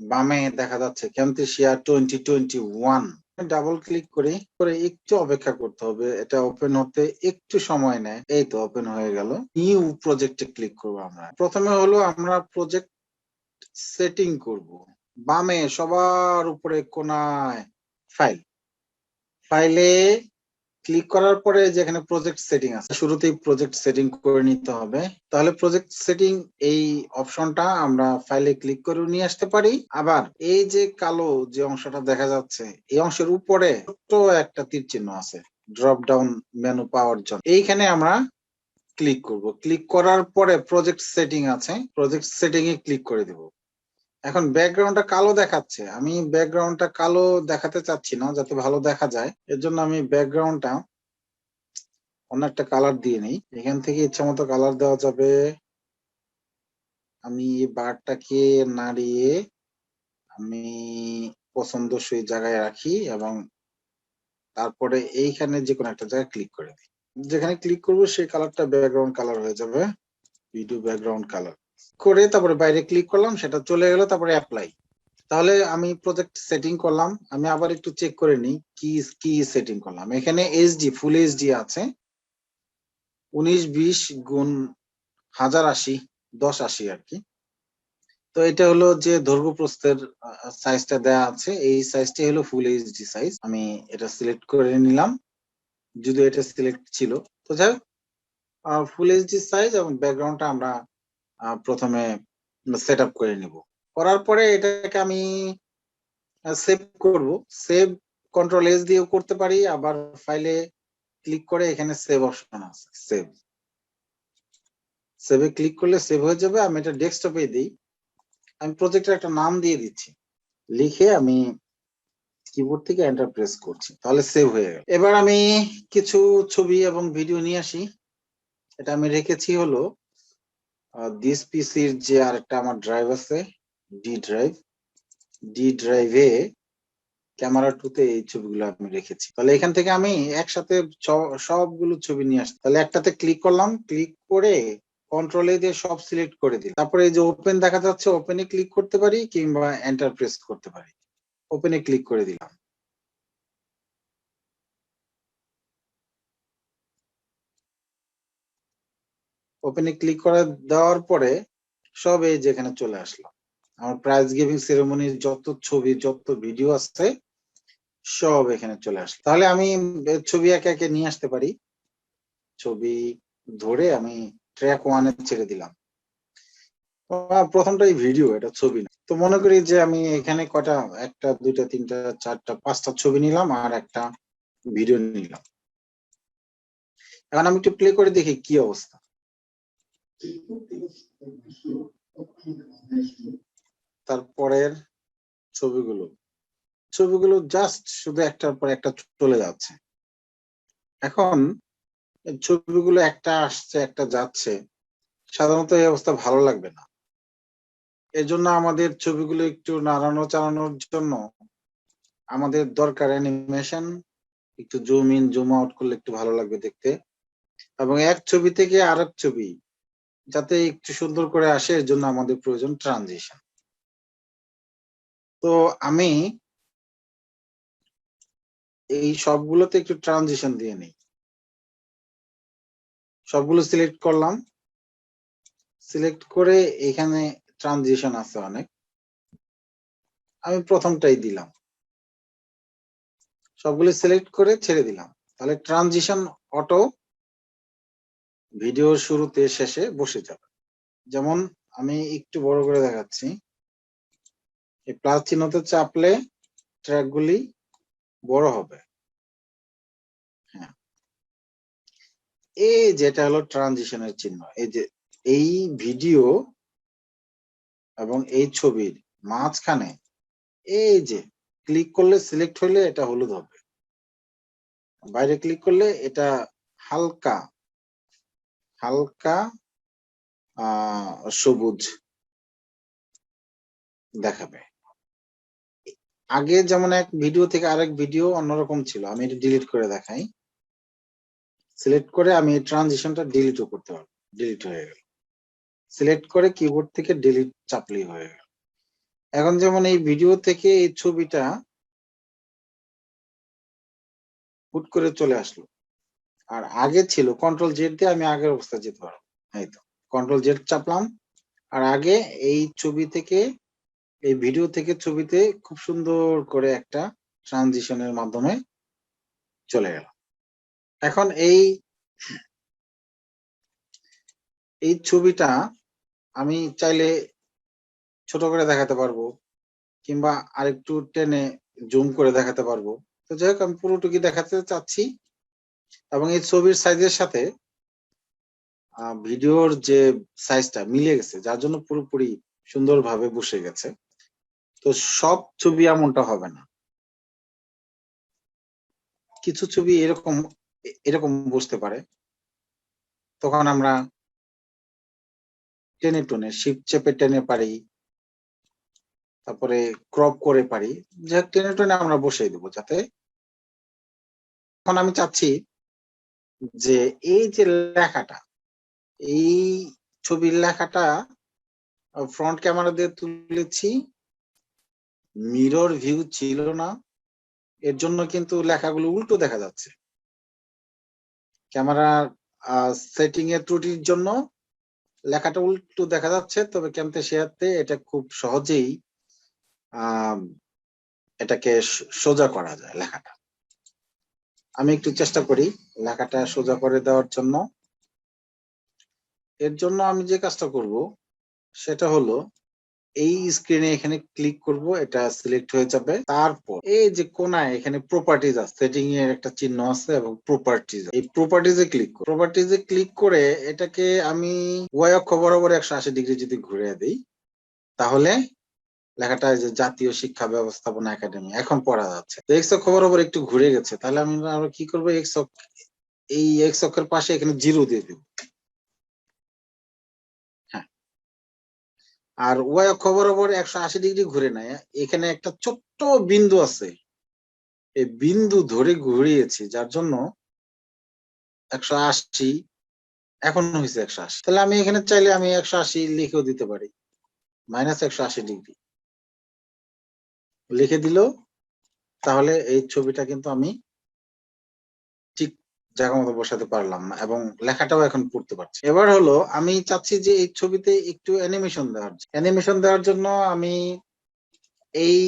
বামে দেখা যাচ্ছে Camtasia twenty twenty one double click করি, করে একটু অপেক্ষা করতে হবে। এটা ওপেন হতে একটু সময় নেয়। এই তো ওপেন হয়ে গেল। নিউ প্রজেক্টে ক্লিক করব আমরা। প্রথমে হলো আমরা প্রজেক্ট সেটিং করব। বামে সবার উপরে কোনায় ফাইল ফাইলে ক্লিক করার পরে যেখানে প্রজেক্ট সেটিং আছে, শুরুতেই প্রজেক্ট সেটিং করে নিতে হবে। তাহলে প্রজেক্ট সেটিং এই অপশনটা আমরা ফাইলে ক্লিক করে নিয়ে আসতে পারি। আবার এই যে কালো যে অংশটা দেখা যাচ্ছে, এই অংশের উপরে ছোট্ট একটা তীর চিহ্ন আছে ড্রপ ডাউন মেনু পাওয়ার জন্য। এইখানে আমরা ক্লিক করব। ক্লিক করার পরে প্রজেক্ট সেটিং আছে প্রজেক্ট সেটিং এ ক্লিক করে দেব। এখন ব্যাকগ্রাউন্ডটা কালো দেখাচ্ছে। আমি ব্যাকগ্রাউন্ডটা কালো দেখাতে চাচ্ছি না, যাতে ভালো দেখা যায়। এর জন্য আমি ব্যাকগ্রাউন্ডটা অন্য একটা কালার দিয়ে নিই। এখান থেকে ইচ্ছা মতো কালার দেওয়া যাবে। আমি বারটাকে নাড়িয়ে আমি পছন্দসই জায়গায় রাখি এবং তারপরে এইখানে যে কোনো একটা জায়গায় ক্লিক করে দিই। যেখানে ক্লিক করব, সেই কালারটা ব্যাকগ্রাউন্ড কালার হয়ে যাবে। ভিডিও ব্যাকগ্রাউন্ড কালার করে তারপরে বাইরে ক্লিক করলাম, সেটা চলে গেল, তারপরে অ্যাপ্লাই তাহলে আমি প্রজেক্ট সেটিং করলাম, আমি আবার একটু চেক করে নিই কি কি সেটিং করলাম। এখানে এইচডি ফুল এইচডি আছে। উনিশ, বিশ গুণ হাজার আশি, দশ আশি আর কি। তো এটা হলো যে দৈর্ঘ্য প্রস্থের সাইজটা দেয়া আছে। এই সাইজটি হলো ফুল এইচডি সাইজ আমি এটা সিলেক্ট করে নিলাম। যদি এটা সিলেক্ট ছিল। তো যাই ফুল এইচডি সাইজ এবং ব্যাকগ্রাউন্ডটা আমরা প্রথমে সেট আপ করে নিব। করার পরে এটাকে আমি সেভ করব। সেভ কন্ট্রোল এস দিয়েও করতে পারি, আবার ফাইলে ক্লিক করে এখানে সেভ অপশন আছে সেভ সেভে ক্লিক করলে সেভ হয়ে যাবে। আমি এটা ডেস্কটপে দিই। আমি প্রজেক্টের একটা নাম দিয়ে দিচ্ছি। লিখে আমি কিবোর্ড থেকে এন্টার প্রেস করছি। তাহলে সেভ হয়ে গেল। এবার আমি কিছু ছবি এবং ভিডিও নিয়ে আসি। এটা আমি রেখেছি হলো দিস পিসির যে আরেকটা আমার ড্রাইভ আছে ডি ড্রাইভ ডি ড্রাইভে ক্যামেরা টুতে এই ছবিগুলো আমি রেখেছি। তাহলে এখান থেকে আমি একসাথে সবগুলো ছবি নিয়ে আসছি। তাহলে একটাতে ক্লিক করলাম ক্লিক করে কন্ট্রোলে দিয়ে সব সিলেক্ট করে দিই তারপরে এই যে ওপেন দেখা যাচ্ছে ওপেনে ক্লিক করতে পারি কিংবা এন্টার প্রেস করতে পারি। ওপেনে ক্লিক করে দিলাম। ওপেনে ক্লিক করে দেওয়ার পরে সব এই যেখানে চলে আসলো। আমার প্রাইজ গিভিং সেরেমনির যত ছবি, যত ভিডিও আছে, সব এখানে চলে আসলো। তাহলে আমি ছবি একে একে নিয়ে আসতে পারি। ছবি ধরে আমি ট্র্যাক ওয়ানে ছেড়ে দিলাম। প্রথমটাই ভিডিও এটা ছবি না। তো মনে করি যে আমি এখানে কটা, একটা, দুইটা, তিনটা, চারটা, পাঁচটা ছবি নিলাম আর একটা ভিডিও নিলাম। এখন আমি একটু প্লে করে দেখি কি অবস্থা। তারপরের ছবিগুলো। ছবিগুলো জাস্ট শুধু একটার পর একটা চলে যাচ্ছে। এখন ছবিগুলো একটা আসছে, একটা যাচ্ছে, সাধারণত এই অবস্থা ভালো লাগবে না। এর জন্য আমাদের ছবিগুলো একটু নাড়ানো চালানোর জন্য আমাদের দরকার অ্যানিমেশন একটু জুম ইন জুম আউট করলে একটু ভালো লাগবে দেখতে। এবং এক ছবি থেকে আরেক ছবি যাতে একটু সুন্দর করে আসে, এর জন্য আমাদের প্রয়োজন ট্রানজিশন তো আমি এই সবগুলোতে একটু ট্রানজিশন দিয়ে নিই। সবগুলো সিলেক্ট করলাম। সিলেক্ট করে এখানে ট্রানজিশন আছে অনেক। আমি প্রথমটাই দিলাম। সবগুলো সিলেক্ট করে ছেড়ে দিলাম। তাহলে ট্রানজিশন অটো ভিডিওর শুরুতে শেষে বসে যাবে। যেমন আমি একটু বড় করে দেখাচ্ছি। এই প্লাস চিহ্নতে চাপলে ট্র্যাক গুলি বড় হবে। হ্যাঁ। এই যেটা হলো ট্রানজিশনের চিহ্ন। এই যে এই ভিডিও এবং এই ছবির মাঝখানে এই যে ক্লিক করলে সিলেক্ট হলে এটা হলুদ হবে। বাইরে ক্লিক করলে এটা হালকা হালকা সবুজ দেখাবে। আগে যেমন এক ভিডিও থেকে আরেক ভিডিও অন্যরকম ছিল, আমি এটা ডিলিট করে দেখাই। সিলেক্ট করে আমি ট্রানজিশনটা ডিলিটও করতে পারব ডিলিট হয়ে গেল। সিলেক্ট করে কিবোর্ড থেকে ডিলিট চাপলি হয়ে গেল। এখন যেমন এই ভিডিও থেকে এই ছবিটা হুট করে চলে আসলো। আর আগে ছিল কন্ট্রোল জেড দিয়ে আমি আগের অবস্থায় যেতে পারব, এই তো। কন্ট্রোল জেড চাপলাম, আর আগে এই ছবি থেকে, এই ভিডিও থেকে ছবিতে খুব সুন্দর করে একটা ট্রানজিশনের মাধ্যমে চলে গেল। এখন এই এই ছবিটা আমি চাইলে ছোট করে দেখাতে পারব, কিংবা আরেকটু টেনে জুম করে দেখাতে পারব। তো যাই হোক, আমি পুরোটুকি দেখাতে চাচ্ছি। এবং এই ছবির সাইজের সাথে ভিডিওর যে সাইজটা মিলে গেছে, যার জন্য পুরোপুরি সুন্দরভাবে বসে গেছে। তো সব ছবি এমনটা হবে না। কিছু ছবি এরকম এরকম বসতে পারে। তখন আমরা টেনে টুনে শিপ চেপে টেনে পারি, তারপরে ক্রপ করে পারি। যা টেনে টেনে আমরা বসিয়ে দেবো যাতে। এখন আমি চাচ্ছি যে এই যে লেখাটা, এই ছবির লেখাটা ফ্রন্ট ক্যামেরা দিয়ে তুলেছি। মিরর ভিউ ছিল না। এর জন্য কিন্তু লেখাগুলো উল্টো দেখা যাচ্ছে। ক্যামেরার সেটিং এর ত্রুটির জন্য লেখাটা উল্টো দেখা যাচ্ছে, তবে ক্যামতেশিয়াতে এটা খুব সহজেই এটাকে সোজা করা যায় লেখাটা। আমি একটু চেষ্টা করি লেখাটা সোজা করে দেওয়ার জন্য। এর জন্য আমি যে কাজটা করব, সেটা হলো এই স্ক্রিনে এখানে ক্লিক করব, এটা সিলেক্ট হয়ে যাবে। তারপর এই যে কোনায় এখানে প্রপার্টিজ আছে সেটিং এর একটা চিহ্ন আছে এবং প্রপার্টিজ এই প্রপার্টিজে ক্লিক করব। প্রপার্টিজে ক্লিক করে এটাকে আমি ওয়াই অক্ষ বরাবর একশো আশি ডিগ্রি যদি ঘুরে দিই, তাহলে লেখাটা যে জাতীয় শিক্ষা ব্যবস্থাপনা একাডেমি। এখন পড়া যাচ্ছে। তো এক্স অক্ষ বরাবর একটু ঘুরে গেছে। তাহলে আমি আমরা কি করব? এক্স এই এক্স অক্ষের পাশে এখানে জিরো দিয়ে দেব। হ্যাঁ। আর ওয়াই অক্ষ বরাবর একশো আশি ডিগ্রি ঘুরে নেয় এখানে একটা ছোট্ট বিন্দু আছে। এই বিন্দু ধরে ঘুরিয়েছি, যার জন্য একশো আশি এখন হয়েছে একশো আশি। তাহলে আমি এখানে চাইলে আমি একশো আশি লিখেও দিতে পারি। মাইনাস একশো আশি ডিগ্রি। লিখে দিল, তাহলে এই ছবিটা কিন্তু আমি ঠিক জায়গা মতো বসাতে পারলাম না এবং লেখাটাও এখন পড়তে পারছি। এবার হলো, আমি চাচ্ছি যে এই ছবিতে একটু অ্যানিমেশন দেওয়ার অ্যানিমেশন দেওয়ার জন্য আমি এই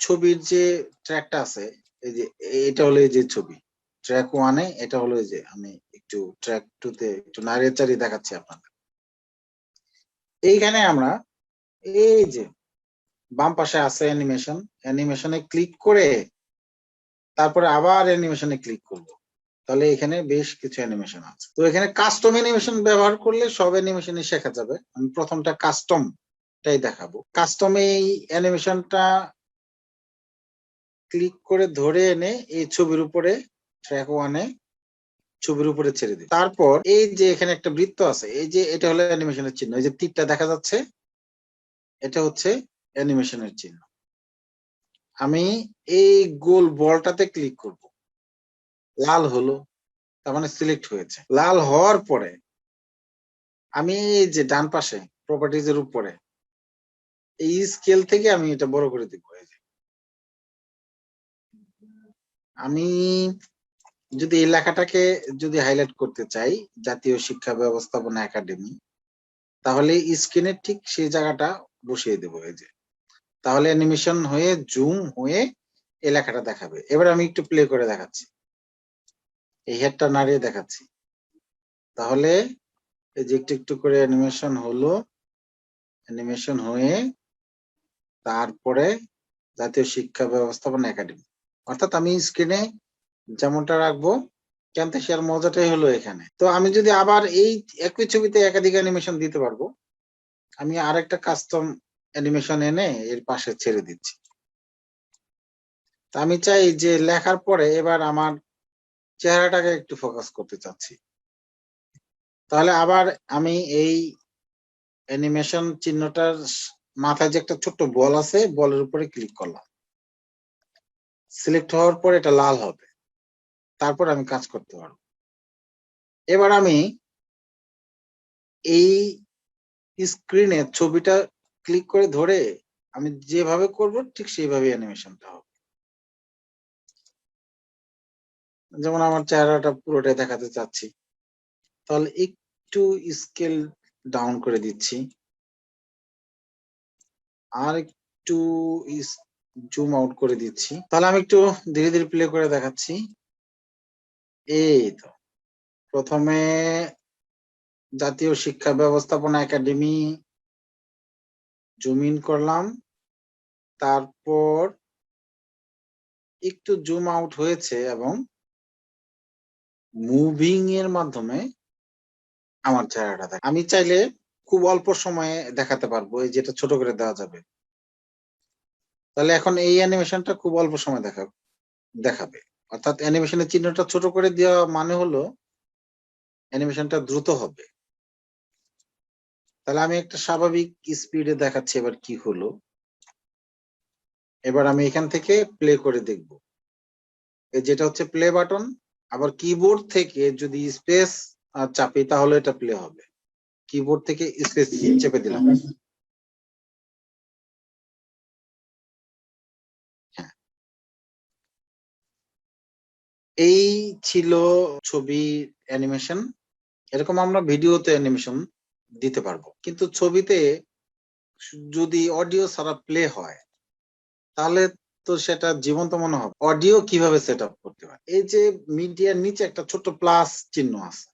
ছবির যে ট্র্যাকটা আছে, এই যে, এটা হলো এই যে ছবি। ট্র্যাক ওয়ানে এটা হলো এই যে, আমি একটু ট্র্যাক টু তে একটু নাড়িয়ে চাড়িয়ে দেখাচ্ছি আপনাদের। এইখানে আমরা এই যে বাম পাশে আছে অ্যানিমেশন অ্যানিমেশনে ক্লিক করে তারপরে আবার অ্যানিমেশনে ক্লিক করব। তাহলে এখানে বেশ কিছু অ্যানিমেশন আছে। তো এখানে কাস্টম অ্যানিমেশন ব্যবহার করলে সব অ্যানিমেশনই শেখা যাবে। আমি প্রথমটা কাস্টম টাই দেখাবো। কাস্টম এই অ্যানিমেশনটা ক্লিক করে ধরে এনে এই ছবির উপরে ট্র্যাক ওয়ানে ছবির উপরে ছেড়ে দিই। তারপর এই যে এখানে একটা বৃত্ত আছে, এই যে এটা হলো অ্যানিমেশনের চিহ্ন। এই যে তীরটা দেখা যাচ্ছে, এটা হচ্ছে অ্যানিমেশনের চিহ্ন। আমি এই গোল বলটাতে ক্লিক করব। লাল হলো, তার মানে সিলেক্ট হয়েছে। লাল হওয়ার পরে আমি যে ডান পাশে প্রপার্টিজ এর উপরে, এই স্কেল থেকে আমি এটা বড় করে দিব। আমি যদি এই লেখাটাকে যদি হাইলাইট করতে চাই, জাতীয় শিক্ষা ব্যবস্থাপনা একাডেমি, তাহলে স্ক্রিনের ঠিক সেই জায়গাটা বসিয়ে দেবো, এই যে। তাহলে অ্যানিমেশন হয়ে জুম হয়ে এলাকাটা দেখাবে। এবার আমি একটু প্লে করে দেখাচ্ছি। এই হেডটা নাড়িয়ে দেখাচ্ছি। তাহলে এই যে একটু একটু করে অ্যানিমেশন হলো অ্যানিমেশন হয়ে তারপরে জাতীয় শিক্ষা ব্যবস্থাপনা একাডেমি অর্থাৎ আমি স্ক্রিনে যেমনটা রাখব ক্যান্তেশিয়ার মজাটাই হলো এখানে। তো আমি যদি আবার এই একই ছবিতে একাধিক অ্যানিমেশন দিতে পারব, আমি আরেকটা কাস্টম অ্যানিমেশন এনে এর পাশে ছেড়ে দিচ্ছি। আমি চাই যে লেখার পরে এবার আমার চেহারাটাকে একটু ফোকাস করতে চাচ্ছি। তাহলে আবার আমি এই অ্যানিমেশন চিহ্নটার মাথায় যে একটা ছোট্ট বল আছে, বলের উপরে ক্লিক করলাম। সিলেক্ট হওয়ার পর এটা লাল হবে। তারপর আমি কাজ করতে পারব। এবার আমি এই স্ক্রিনে ছবিটা ক্লিক করে ধরে আমি যেভাবে করব ঠিক সেইভাবে অ্যানিমেশনটা হবে। যেমন আমার চেহারাটা পুরোটাই দেখাতে চাচ্ছি। তাহলে একটু স্কেল ডাউন করে দিচ্ছি। আর একটু জুম আউট করে দিচ্ছি। তাহলে আমি একটু ধীরে ধীরে প্লে করে দেখাচ্ছি। এই তো প্রথমে জাতীয় শিক্ষা ব্যবস্থাপনা একাডেমি জুম ইন করলাম। তারপর একটু জুম আউট হয়েছে এবং মুভিং এর মাধ্যমে আমার চেহারাটা দেখ আমি চাইলে খুব অল্প সময়ে দেখাতে পারব, এই যেটা ছোট করে দেওয়া যাবে। তাহলে এখন এই অ্যানিমেশনটা খুব অল্প সময় দেখাবে দেখাবে। অর্থাৎ অ্যানিমেশনের চিহ্নটা ছোট করে দেওয়া মানে হলো অ্যানিমেশনটা দ্রুত হবে। তাহলে আমি একটা স্বাভাবিক স্পিডে দেখাচ্ছি এবার কি হলো। এবার আমি এখান থেকে প্লে করে দেখব। যেটা হচ্ছে প্লে বাটন আবার কিবোর্ড থেকে যদি স্পেস চাপি, তাহলে এটা প্লে হবে। কিবোর্ড থেকে স্পেস চেপে দিলাম। হ্যাঁ। এই ছিল ছবি অ্যানিমেশন এরকম আমরা ভিডিওতে অ্যানিমেশন দিতে পারব। কিন্তু ছবিতে যদি অডিও ছাড়া প্লে হয়, তাহলে তো সেটা জীবন্ত মনে হবে। অডিও কীভাবে সেট আপ করতে হয়? এই যে মিডিয়ার নিচে একটা ছোট্ট প্লাস চিহ্ন আছে।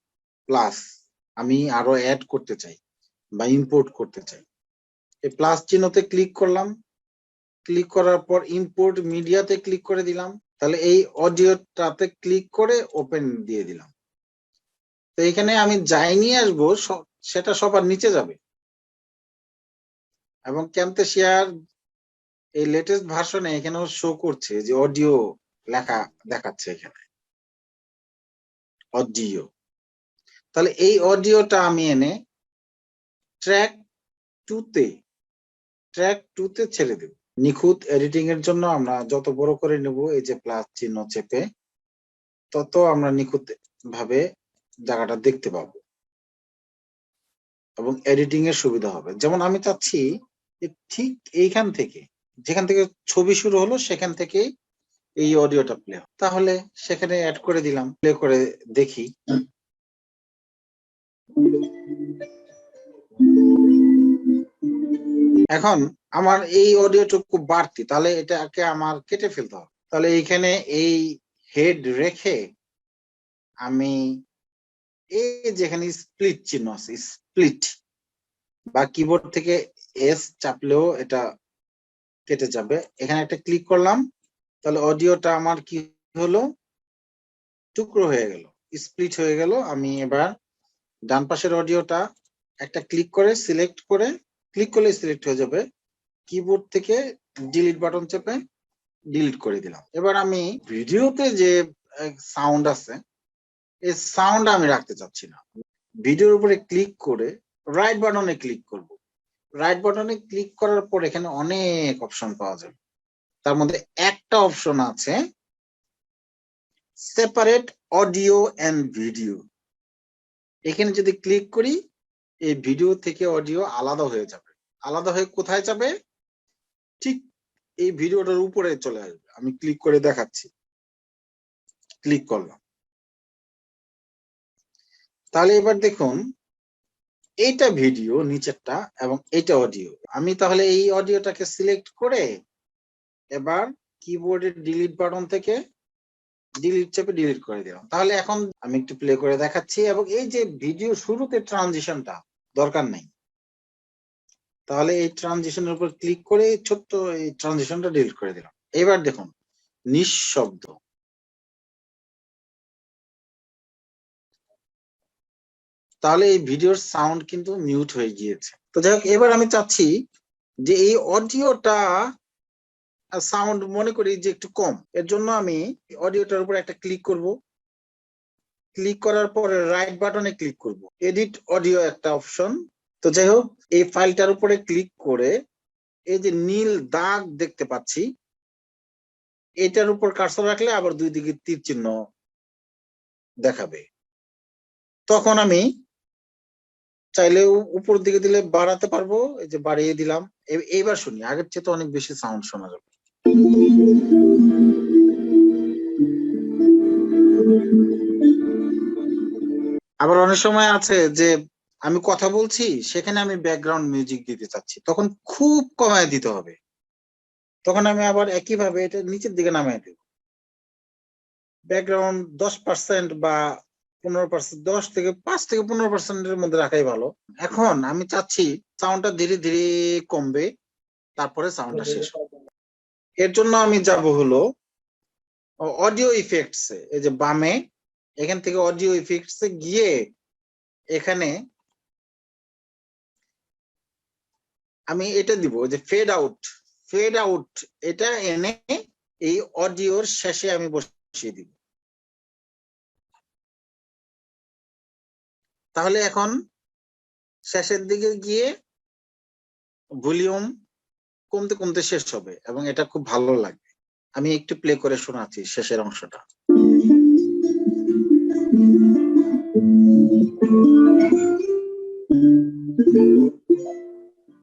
প্লাস আমি আরও অ্যাড করতে চাই বা ইম্পোর্ট করতে চাই। এই প্লাস চিহ্নতে ক্লিক করলাম। ক্লিক করার পর ইম্পোর্ট মিডিয়াতে ক্লিক করে দিলাম। তাহলে এই অডিওটাতে ক্লিক করে ওপেন দিয়ে দিলাম। তো এখানে আমি যাই নিয়ে আসব সেটা সবার নিচে যাবে। এবং ক্যাম্পেশিয়ার এই লেটেস্ট ভার্সনে এখানেও শো করছে যে অডিও লেখা দেখাচ্ছে এখানে। অডিও তাহলে এই অডিওটা আমি এনে ট্র্যাক টুতে ট্র্যাক টুতে ছেড়ে দেব। নিখুঁত এডিটিং এর জন্য আমরা যত বড় করে নেব, এই যে প্লাস চিহ্ন চেপে, তত আমরা নিখুঁত ভাবে জায়গাটা দেখতে পাবো। এবং এডিটিং এর সুবিধা হবে। যেমন আমি চাচ্ছি ঠিক এইখান থেকে, যেখান থেকে ছবি শুরু হলো সেখান থেকে এই অডিওটা প্লে তাহলে সেখানে অ্যাড করে দিলাম প্লে করে দেখি। এখন আমার এই অডিওটুকু বাড়তি, তাহলে এটাকে আমার কেটে ফেলতে হবে। তাহলে এইখানে এই হেড রেখে আমি এই যেখানে স্প্লিট চিহ্ন আছে স্প্লিট বা কিবোর্ড থেকে এস চাপলেও এটা কেটে যাবে। এখানে একটা ক্লিক করলাম, তাহলে অডিওটা আমার কি হলো? টুকরো হয়ে গেল স্প্লিট হয়ে গেল। আমি এবার ডান পাশের অডিওটা একটা ক্লিক করে সিলেক্ট করে ক্লিক করলে সিলেক্ট হয়ে যাবে। কিবোর্ড থেকে ডিলিট বাটন চেপে ডিলিট করে দিলাম। এবার আমি ভিডিওতে যে সাউন্ড আছে এই সাউন্ড আমি রাখতে চাচ্ছি না। ভিডিওর উপরে ক্লিক করে রাইট বাটনে ক্লিক করব। রাইট বাটনে ক্লিক করার পর এখানে অনেক অপশন পাওয়া যাবে। তার মধ্যে একটা অপশন আছে সেপারেট অডিও এন্ড ভিডিও এখানে যদি ক্লিক করি, এই ভিডিও থেকে অডিও আলাদা হয়ে যাবে। আলাদা হয়ে কোথায় যাবে? ঠিক এই ভিডিওটার উপরে চলে আসবে। আমি ক্লিক করে দেখাচ্ছি। ক্লিক করলাম। তাহলে এবার দেখুন, এইটা ভিডিও, নিচেরটা, এবং এটা অডিও। আমি তাহলে এই অডিওটাকে সিলেক্ট করে এবার কিবোর্ডের ডিলিট বাটন থেকে ডিলিট চেপে ডিলিট করে দিলাম। তাহলে এখন আমি একটু প্লে করে দেখাচ্ছি, এবং এই যে ভিডিও শুরুতে ট্রানজিশনটা দরকার নেই। তাহলে এই ট্রানজিশনের উপর ক্লিক করে ছোট্ট এই ট্রানজিশনটা ডিলিট করে দিলাম। এবার দেখুন, নিঃশব্দ। তাহলে এই ভিডিওর সাউন্ড কিন্তু মিউট হয়ে গিয়েছে। তো যাই হোক, এবার আমি চাচ্ছি যে এই অডিওটা সাউন্ড মনে করি যে একটু কম। এর জন্য আমি অডিওটার উপর একটা ক্লিক করব। ক্লিক করার পরে রাইট বাটনে ক্লিক করব। এডিট অডিও একটা অপশন তো যাই হোক, এই ফাইলটার উপরে ক্লিক করে এই যে নীল দাগ দেখতে পাচ্ছি, এটার উপর কার্সর রাখলে আবার দুই দিকে তীর চিহ্ন দেখাবে। তখন আমি চাইলে উ- উপর দিকে দিলে বাড়াতে পারব, এই যে বাড়িয়ে দিলাম। এইবার শুনি, আগের চেয়ে তো অনেক বেশি সাউন্ড শোনা যাবে। আবার অনেক সময় আছে যে আমি কথা বলছি, সেখানে আমি ব্যাকগ্রাউন্ড মিউজিক দিতে চাচ্ছি। তখন খুব কমায় দিতে হবে। তখন আমি আবার একইভাবে এটা নিচের দিকে নামিয়ে দেব। ব্যাকগ্রাউন্ড দশ পার্সেন্ট বা পনেরো পার্সেন্ট দশ থেকে পাঁচ থেকে পনেরো পার্সেন্টের মধ্যে রাখাই ভালো। এখন আমি চাচ্ছি সাউন্ডটা ধীরে ধীরে কমবে তারপরে সাউন্ডটা শেষ হবে। এর জন্য আমি যাব হলো অডিও ইফেক্টস এই যে বামে এখান থেকে অডিও ইফেক্টস গিয়ে এখানে আমি এটা দিব যে ফেড আউট ফেড আউট এটা এনে এই অডিওর শেষে আমি বসিয়ে দিব। তাহলে এখন শেষের দিকে গিয়ে ভলিউম কমতে কমতে শেষ হবে এবং এটা খুব ভালো লাগবে। আমি একটু প্লে করে শোনাচ্ছি শেষের অংশটা।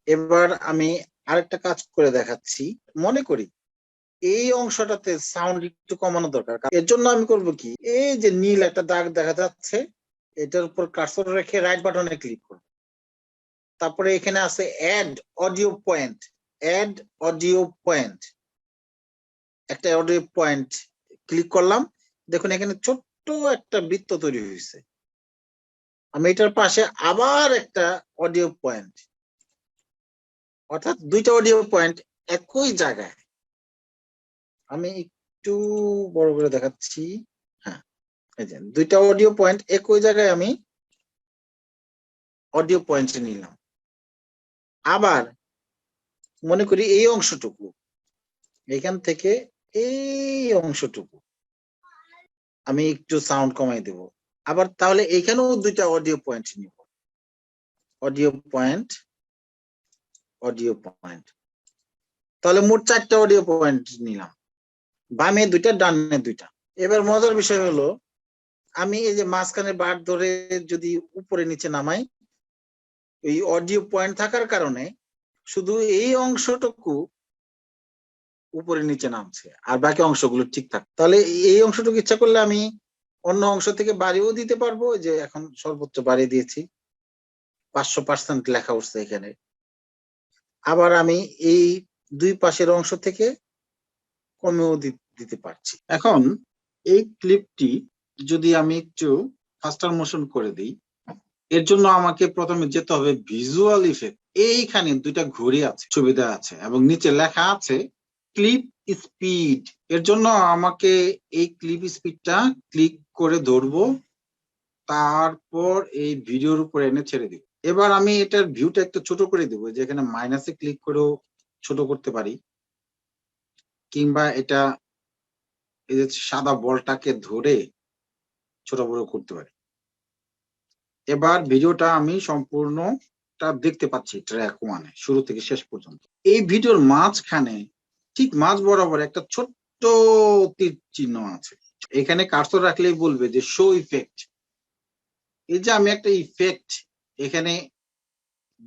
এবার আমি আরেকটা কাজ করে দেখাচ্ছি। মনে করি এই অংশটাতে সাউন্ড একটু কমানো দরকার। এর জন্য আমি করব কি? এই যে নীল একটা দাগ দেখা যাচ্ছে এটার উপর কার্সর রেখে রাইট বাটনে ক্লিক করব। তারপরে এখানে আছে add audio point add audio point একটা অডিও পয়েন্ট ক্লিক করলাম, দেখুন এখানে ছোট্ট একটা বৃত্ত তৈরি হয়েছে। আমি এটার পাশে আবার একটা অডিও পয়েন্ট অর্থাৎ দুইটা অডিও পয়েন্ট একই জায়গায়। আমি একটু বড় করে দেখাচ্ছি। দুইটা অডিও পয়েন্ট একই জায়গায় আমি অডিও পয়েন্ট নিলাম। আবার মনে করি এই অংশটুকু, এখান থেকে এই অংশটুকু আমি একটু সাউন্ড কমাই দেব। আবার তাহলে এখানেও দুইটা অডিও পয়েন্ট নিব। অডিও পয়েন্ট অডিও পয়েন্ট তাহলে মোট চারটা অডিও পয়েন্ট নিলাম। বামে দুইটা, ডানে দুইটা। এবার মজার বিষয় হলো আমি এই যে মাঝখানে বার ধরে যদি উপরে নিচে নামাই, এই অডিও পয়েন্ট থাকার কারণে শুধু এই অংশটুকু উপরে নিচে নামছে, আর বাকি অংশগুলো ঠিকঠাক তাহলে এই অংশটুকু ইচ্ছা করলে আমি অন্য অংশ থেকে বাড়িও দিতে পারব যে এখন সর্বোচ্চ বাড়িয়ে দিয়েছি, পাঁচশো পার্সেন্ট লেখা উঠছে এখানে। আবার আমি এই দুই পাশের অংশ থেকে কমেও দিতে পারছি। এখন এই ক্লিপটি যদি আমি একটু ফাস্টার মোশন করে দিই, এর জন্য আমাকে প্রথমে যেতে হবে ভিজুয়াল ইফেক্ট এইখানে দুইটা ঘড়ি আছে, সুবিধা আছে এবং নিচে লেখা আছে ক্লিপ স্পিড এর জন্য আমাকে এই ক্লিপ স্পিডটা ক্লিক করে ধরবো, তারপর এই ভিডিওর উপর এনে ছেড়ে দিব। এবার আমি এটার ভিউটা একটু ছোট করে দিব যেখানে মাইনাসে ক্লিক করেও ছোট করতে পারি। কিংবা এটা এই যে সাদা বলটাকে ধরে ছোট বড় করতে পারি। এবার ভিডিওটা আমি সম্পূর্ণটা দেখতে পাচ্ছি ট্র্যাক ওয়ানে শুরু থেকে শেষ পর্যন্ত। এই ভিডিওর মাঝখানে ঠিক মাঝ বরাবর একটা ছোট্ট তীর চিহ্ন আছে। এখানে কার্সর রাখলেই বলবে যে শো ইফেক্ট এই যে আমি একটা ইফেক্ট এখানে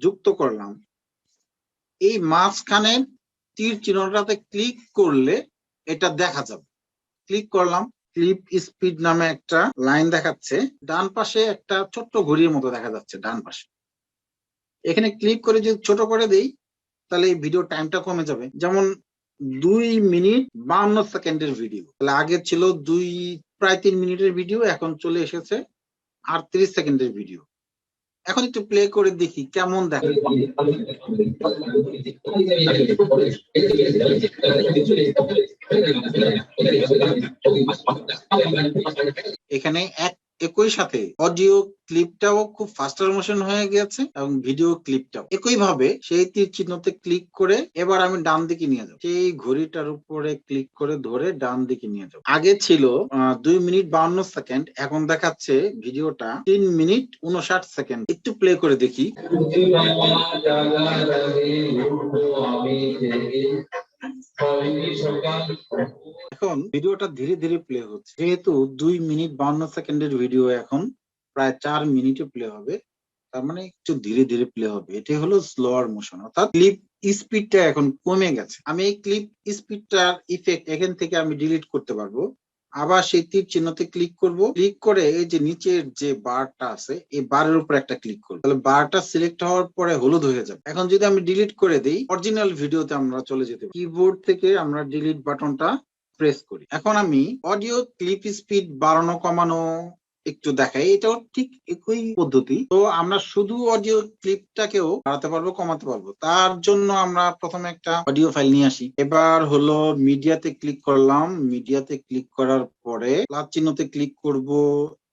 যুক্ত করলাম, এই মাঝখানে তীর চিহ্নটাতে ক্লিক করলে এটা দেখা যাবে। ক্লিক করলাম ক্লিপ স্পিড নামে একটা লাইন দেখাচ্ছে। ডান পাশে একটা ছোট্ট ঘড়ির মতো দেখা যাচ্ছে, ডান পাশে। এখানে ক্লিক করে যদি ছোট করে দেই, তাহলে এই ভিডিও টাইমটা কমে যাবে। যেমন দুই মিনিট বান্ন সেকেন্ডের ভিডিও। তাহলে আগে ছিল দুই, প্রায় তিন মিনিটের ভিডিও, এখন চলে এসেছে আটত্রিশ সেকেন্ডের ভিডিও। এখন একটু প্লে করে দেখি কেমন দেখা এখানে এক একই সাথে অডিও ক্লিপটাও খুব ফাস্টার মোশন হয়ে গেছে এবং ভিডিও ক্লিপটাও। একই ভাবে সেই তীর চিহ্নতে ক্লিক করে এবার আমি ডান দিকে নিয়ে যাব। সেই ঘড়িটার উপরে ক্লিক করে ধরে ডান দিকে নিয়ে যাব। আগে ছিল দুই মিনিট বাউন্ন সেকেন্ড, এখন দেখাচ্ছে ভিডিওটা তিন মিনিট উনষাট সেকেন্ড। একটু প্লে করে দেখি। এখন ভিডিওটা ধীরে ধীরে প্লে হচ্ছে। যেহেতু দুই মিনিট বাউন্ন সেকেন্ডের ভিডিও এখন, প্রায় চার মিনিটে প্লে হবে। তার মানে একটু ধীরে ধীরে প্লে হবে। এটাই হলো স্লোয়ার মোশন অর্থাৎ ক্লিপ স্পিডটা এখন কমে গেছে। আমি এই ক্লিপ স্পিডটার ইফেক্ট এখান থেকে আমি ডিলিট করতে পারব। আবার সেই তীর চিহ্নতে ক্লিক করব। ক্লিক করে এই যে নিচের যে বারটা আছে, এই বারের উপর একটা ক্লিক করব। তাহলে বারটা সিলেক্ট হওয়ার পরে হলুদ হয়ে যাবে। এখন যদি আমি ডিলিট করে দিই অরিজিনাল ভিডিওতে আমরা চলে যেতে কিবোর্ড থেকে আমরা ডিলিট বাটনটা প্রেস করি। এখন আমি অডিও ক্লিপ স্পিড বাড়ানো, কমানো একটু দেখাই। এটাও ঠিক একই পদ্ধতি। তো আমরা শুধু অডিও ক্লিপটাকেও বাড়াতে পারব, কমাতে পারব। তার জন্য আমরা প্রথমে একটা অডিও ফাইল নিয়ে আসি। এবার হলো মিডিয়াতে ক্লিক করলাম। মিডিয়াতে ক্লিক করার পরে প্লাস চিহ্নতে ক্লিক করব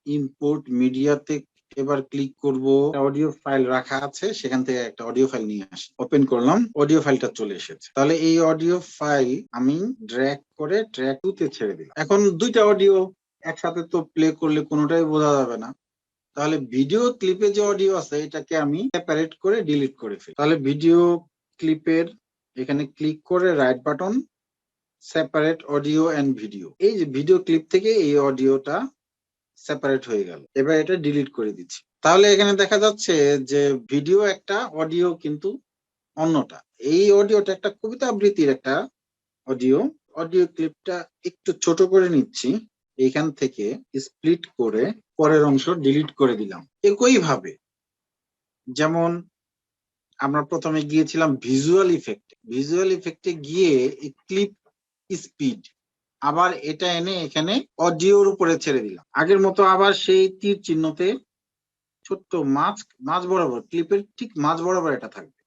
ইম্পোর্ট মিডিয়াতে এবার ক্লিক করব। অডিও ফাইল রাখা আছে, সেখান থেকে একটা অডিও ফাইল নিয়ে আসি। ওপেন করলাম অডিও ফাইলটা চলে এসেছে। তাহলে এই অডিও ফাইল আমি ড্র্যাগ করে ট্র্যাক টু তে ছেড়ে দিলাম। এখন দুইটা অডিও একসাথে তো প্লে করলে কোনোটাই বোঝা যাবে না। তাহলে ভিডিও ক্লিপে যে অডিও আছে, এটাকে আমি সেপারেট করে ডিলিট করে ফেলি। তাহলে ভিডিও ক্লিপের এখানে ক্লিক করে right button separate audio and video এই যে ভিডিও ক্লিপ থেকে এই অডিওটা সেপারেট হয়ে গেল। এবার এটা ডিলিট করে দিচ্ছি। তাহলে এখানে দেখা যাচ্ছে যে ভিডিও একটা অডিও কিন্তু অন্যটা। এই অডিওটা একটা কবিতা আবৃত্তির একটা অডিও অডিও ক্লিপটা একটু ছোট করে নিচ্ছি। এখান থেকে স্প্লিট করে পরের অংশ ডিলিট করে দিলাম। একই ভাবে, যেমন আমরা প্রথমে গিয়েছিলাম ভিজুয়াল ইফেক্টে ভিজুয়াল ইফেক্টে গিয়ে ক্লিপ স্পিড আবার এটা এনে এখানে অডিওর উপরে ছেড়ে দিলাম। আগের মতো আবার সেই তীর চিহ্নতে ছোট্ট মাছ মাছ বরাবর ক্লিপের ঠিক মাছ বরাবর এটা থাকবে।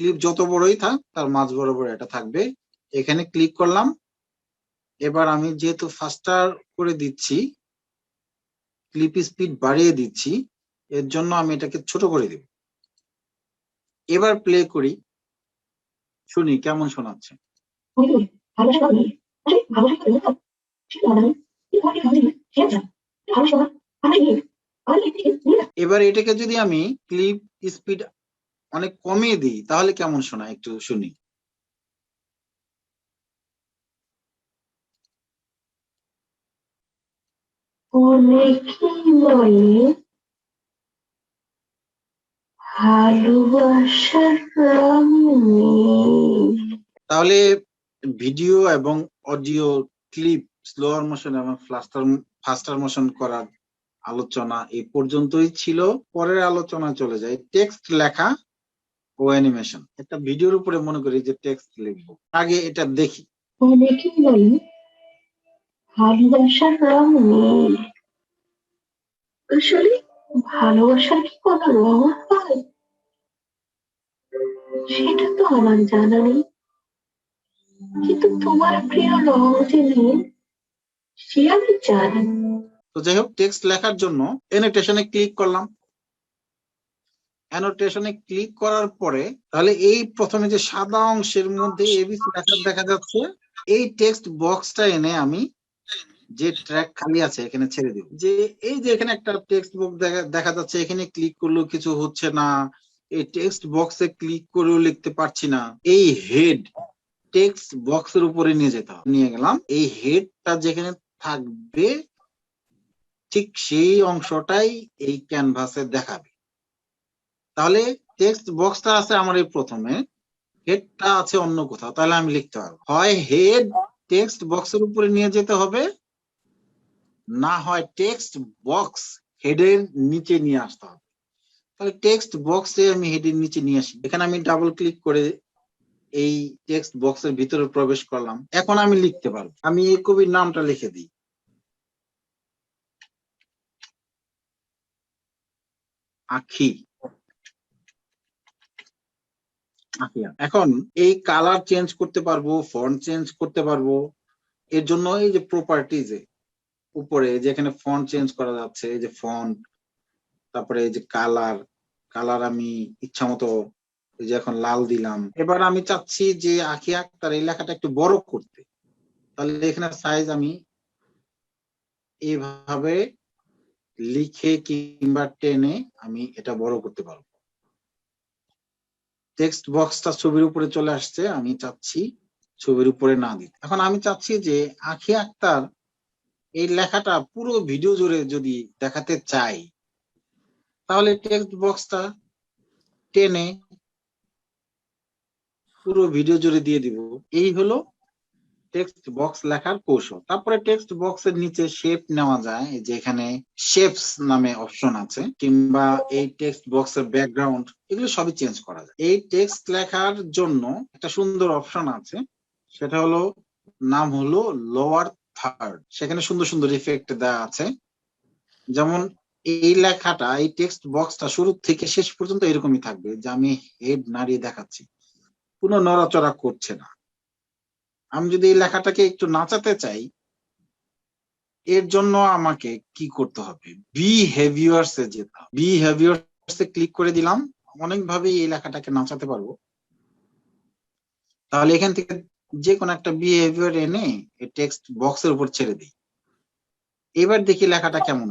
ক্লিপ যত বড়ই থাক, তার মাছ বরাবর এটা থাকবে। এখানে ক্লিক করলাম এবার আমি যেহেতু ফাস্টার করে দিচ্ছি ক্লিপ স্পিড বাড়িয়ে দিচ্ছি, এর জন্য আমি এটাকে ছোট করে দিব। এবার প্লে করি। শুনি, কেমন শোনাচ্ছে? এবার এটাকে যদি আমি ক্লিপ স্পিড অনেক কমিয়ে দিই, তাহলে কেমন শোনায়? একটু শুনি। অনেকেই ভালোবাসার রং তাহলে ভিডিও এবং অডিও ক্লিপ স্লোয়ার মোশন এবং ফাস্টার ফাস্টার মোশন করার আলোচনা এই পর্যন্তই ছিল। পরের আলোচনা চলে যায় টেক্সট লেখা ও অ্যানিমেশন একটা ভিডিওর উপরে মনে করি যে টেক্সট লিখব। আগে এটা দেখি। অনেকেই বলে ভালোবাসার রং নেই। আসলে? ভালোবাসার কি কোনো রং হয়? সেটা তো আমার জানা নেই। কিন্তু তোমার প্রিয় রং যে নীল সে আমি জানি। তো যাই হোক টেক্সট লেখার জন্য অ্যানোটেশনে ক্লিক করলাম। অ্যানোটেশনে ক্লিক করার পরে তাহলে এই প্রথমে যে সাদা অংশের মধ্যে এবিসি লেখা দেখা যাচ্ছে এই টেক্সট বক্সটা এনে আমি যে ট্র্যাক খালি আছে, এখানে ছেড়ে দিব। যে এই যে এখানে একটা টেক্সট বক্স দেখা যাচ্ছে, এখানে ক্লিক করলেও কিছু হচ্ছে না। এই টেক্সট বক্সে ক্লিক করেও লিখতে পারছি না। এই হেড টেক্সট বক্সের উপরে নিয়ে যেতে হবে। নিয়ে গেলাম। এই হেডটা যেখানে থাকবে, ঠিক সেই অংশটাই এই ক্যানভাসে দেখাবে। তাহলে টেক্সট বক্সটা আছে আমার এই প্রথমে হেডটা আছে অন্য কোথাও, তাহলে আমি লিখতে পারব। হয় হেড টেক্সট বক্সের উপরে নিয়ে যেতে হবে না হয় টেক্সট বক্স হেডের নিচে নিয়ে আসতে হবে। তাহলে টেক্সট বক্সে আমি হেডের নিচে নিয়ে আসি। এখানে আমি ডাবল ক্লিক করে এই টেক্সট বক্সের ভিতরে প্রবেশ করলাম। এখন আমি লিখতে পারব। আমি এই কবির নামটা লিখে দিই। আখি। এখন এই কালার চেঞ্জ করতে পারব ফন্ট চেঞ্জ করতে পারব। এর জন্য এই যে প্রপার্টিজে উপরে যেখানে ফন্ট চেঞ্জ করা যাচ্ছে, এই যে ফন্ট তারপরে এই যে কালার কালার আমি ইচ্ছা মতো যে এখন লাল দিলাম। এবার আমি চাচ্ছি যে আখি আক্তার এই লেখাটা একটু বড় করতে। তাহলে এখানে সাইজ আমি এইভাবে লিখে কিংবা টেনে আমি এটা বড় করতে পারব। টেক্সট বক্সটা ছবির উপরে চলে আসছে, আমি চাচ্ছি ছবির উপরে না দিতে। এখন আমি চাচ্ছি যে আখি আক্তার এই লেখাটা পুরো ভিডিও জুড়ে যদি দেখাতে চাই, তাহলে টেক্সট বক্সটা টেনে পুরো ভিডিও জুড়ে দিয়ে দিব। এই হলো টেক্সট বক্স লেখার কৌশল। তারপরে টেক্সট বক্সের নিচে শেপ নেওয়া যায়, এই যে এখানে শেপস নামে অপশন আছে, কিংবা এই টেক্সট বক্সের ব্যাকগ্রাউন্ড এগুলো সবই চেঞ্জ করা যায়। এই টেক্সট লেখার জন্য একটা সুন্দর অপশন আছে, সেটা হলো, নাম হলো লোয়ার থার্ড সেখানে সুন্দর সুন্দর ইফেক্ট দেওয়া আছে। যেমন এই লেখাটা, এই টেক্সট বক্সটা শুরু থেকে শেষ পর্যন্ত এরকমই থাকবে যে আমি হেড নাড়িয়ে দেখাচ্ছি। কোনো নড়াচড়া করছে না। আমি যদি এই লেখাটাকে একটু নাচাতে চাই, এর জন্য আমাকে কি করতে হবে? বিহেভিয়ার্স এ যেতে হবে। বিহেভিয়ার্স এ ক্লিক করে দিলাম অনেকভাবে এই লেখাটাকে নাচাতে পারব। তাহলে এখান থেকে যে কোনো একটা বিহেভিয়ার এনে এই টেক্সট বক্সের উপর ছেড়ে দিই। এবার দেখি লেখাটা কেমন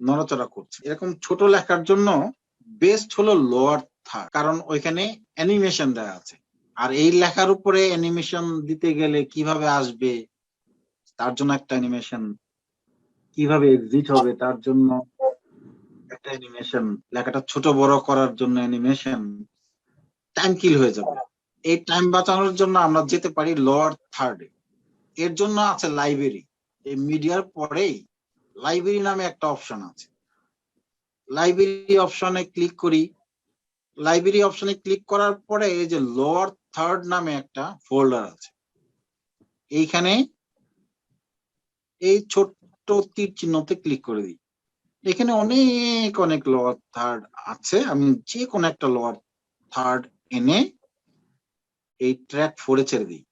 নড়াচড়া করছে। এরকম ছোট লেখার জন্য বেস্ট হলো লোয়ার থার্ড কারণ ওইখানে অ্যানিমেশন দেওয়া আছে। আর এই লেখার উপরে অ্যানিমেশন দিতে গেলে কীভাবে আসবে তার জন্য একটা অ্যানিমেশন কীভাবে এক্সিট হবে তার জন্য একটা অ্যানিমেশন লেখাটা ছোট বড় করার জন্য অ্যানিমেশন টাইম কিল হয়ে যাবে। এই টাইম বাঁচানোর জন্য আমরা যেতে পারি লোয়ার থার্ডে এর জন্য আছে লাইব্রেরি এই মিডিয়ার পরেই লাইব্রেরি নামে একটা অপশন আছে। লাইব্রেরি অপশনে ক্লিক করি। লাইব্রেরি অপশনে ক্লিক করার পরে এই যে লোয়ার থার্ড নামে একটা ফোল্ডার আছে। এইখানে এই ছোট্ট তীর চিহ্নতে ক্লিক করে দিই। এখানে অনেক অনেক লোয়ার থার্ড আছে। আমি যে কোনো একটা লোয়ার থার্ড এনে এই ট্র্যাক ফোরে ছেড়ে দিই।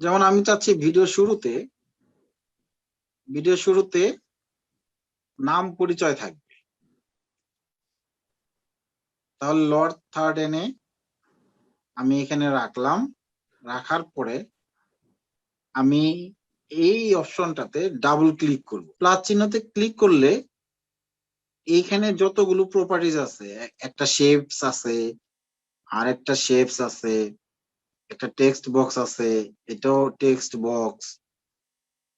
যেমন আমি চাচ্ছি ভিডিও শুরুতে ভিডিও শুরুতে নাম পরিচয় থাকবে। তাহলে লর্ড থার্ড এনে আমি এখানে রাখলাম। রাখার পরে আমি এই অপশনটাতে ডাবল ক্লিক করব। প্লাস চিহ্নতে ক্লিক করলে এইখানে যতগুলো প্রপার্টিজ আছে, একটা শেপস আছে আর একটা শেপস আছে, একটা টেক্সট বক্স আছে, এটাও টেক্সট বক্স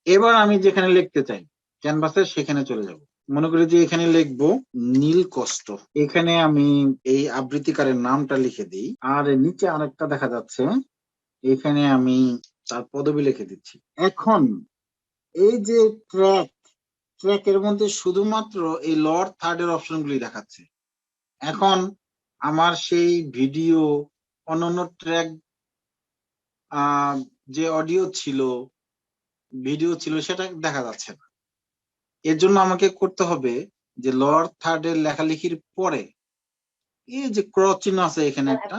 এবার আমি যেখানে লিখতে চাই ক্যানভাসে সেখানে চলে যাব। মনে করি যে এখানে লিখব নীল কষ্ট। এখানে আমি এই আবৃত্তিকারের নামটা লিখে দিই। আর নিচে আরেকটা দেখা যাচ্ছে, এখানে আমি তার পদবি লিখে দিচ্ছি। এখন এই যে ট্র্যাক ট্র্যাকের মধ্যে শুধুমাত্র এই লর্ড থার্ডের অপশন গুলি দেখাচ্ছে। এখন আমার সেই ভিডিও অন্যান্য ট্র্যাক যে অডিও ছিল ভিডিও ছিল সেটা দেখা যাচ্ছে না। এর জন্য আমাকে করতে হবে যে লর্ড থার্ডের লেখালেখির পরে এই যে ক্রস চিহ্ন আছে এখানে একটা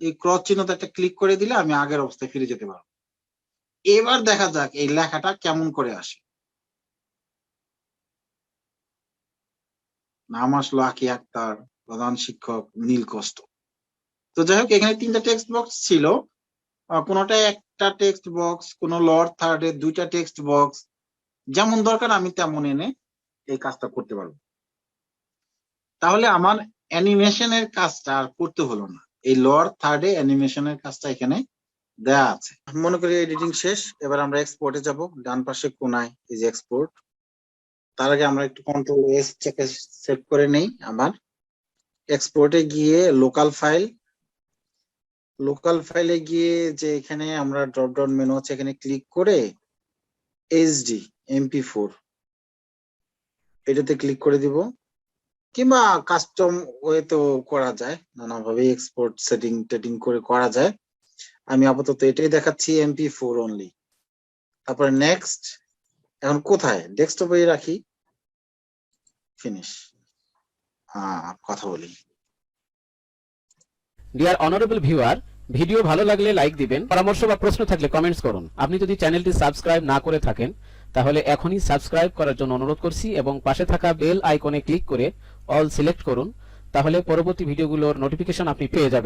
এই ক্রস চিহ্নতে একটা ক্লিক করে দিলে আমি আগের অবস্থায় ফিরে যেতে পারব। এবার দেখা যাক এই লেখাটা কেমন করে আসে। নাম আসলো আকি আক্তার প্রধান শিক্ষক নীল কষ্ট তো যাই হোক এখানে তিনটা টেক্সট বক্স ছিল। আহ, কোনোটায় একটা টেক্সট বক্স কোন লর্ড থার্ডের দুইটা টেক্সট বক্স যেমন দরকার আমি তেমন এনে এই কাজটা করতে পারব। তাহলে আমার অ্যানিমেশনের কাজটা আর করতে হলো না। এই লর্ড থার্ডে অ্যানিমেশনের কাজটা এখানে দেয়া আছে। মনে করি এডিটিং শেষ, এবার আমরা এক্সপোর্টে যাব। ডান পাশে কোনায় এই যে এক্সপোর্ট তার আগে আমরা একটু কন্ট্রোল এস চেকে সেভ করে নেই আমার এক্সপোর্টে গিয়ে লোকাল ফাইল লোকাল ফাইলে গিয়ে যে এখানে আমরা ড্রপ ডাউন মেনু আছে, এখানে ক্লিক করে এইচডি এমপি ফোর এটাতে ক্লিক করে দিব। কিংবা কাস্টম ওয়েতেও করা যায় নানাভাবে এক্সপোর্ট সেটিং টেটিং করে করা যায়। আমি আপাতত এটাই দেখাচ্ছি এমপি ফোর অনলি তারপরে নেক্সট এখন কোথায়? ডেস্কটপে রাখি। ফিনিশ কথা বলি। ডিয়ার অনারেবল ভিউয়ার ভিডিও ভালো লাগলে লাইক দিবেন। পরামর্শ বা প্রশ্ন থাকলে কমেন্টস করুন। আপনি যদি চ্যানেলটি সাবস্ক্রাইব না করে থাকেন, তাহলে এখনই সাবস্ক্রাইব করার জন্য অনুরোধ করছি এবং পাশে থাকা বেল আইকনে ক্লিক করে অল সিলেক্ট করুন তাহলে পরবর্তী ভিডিওগুলোর নোটিফিকেশন আপনি পেয়ে যাবেন।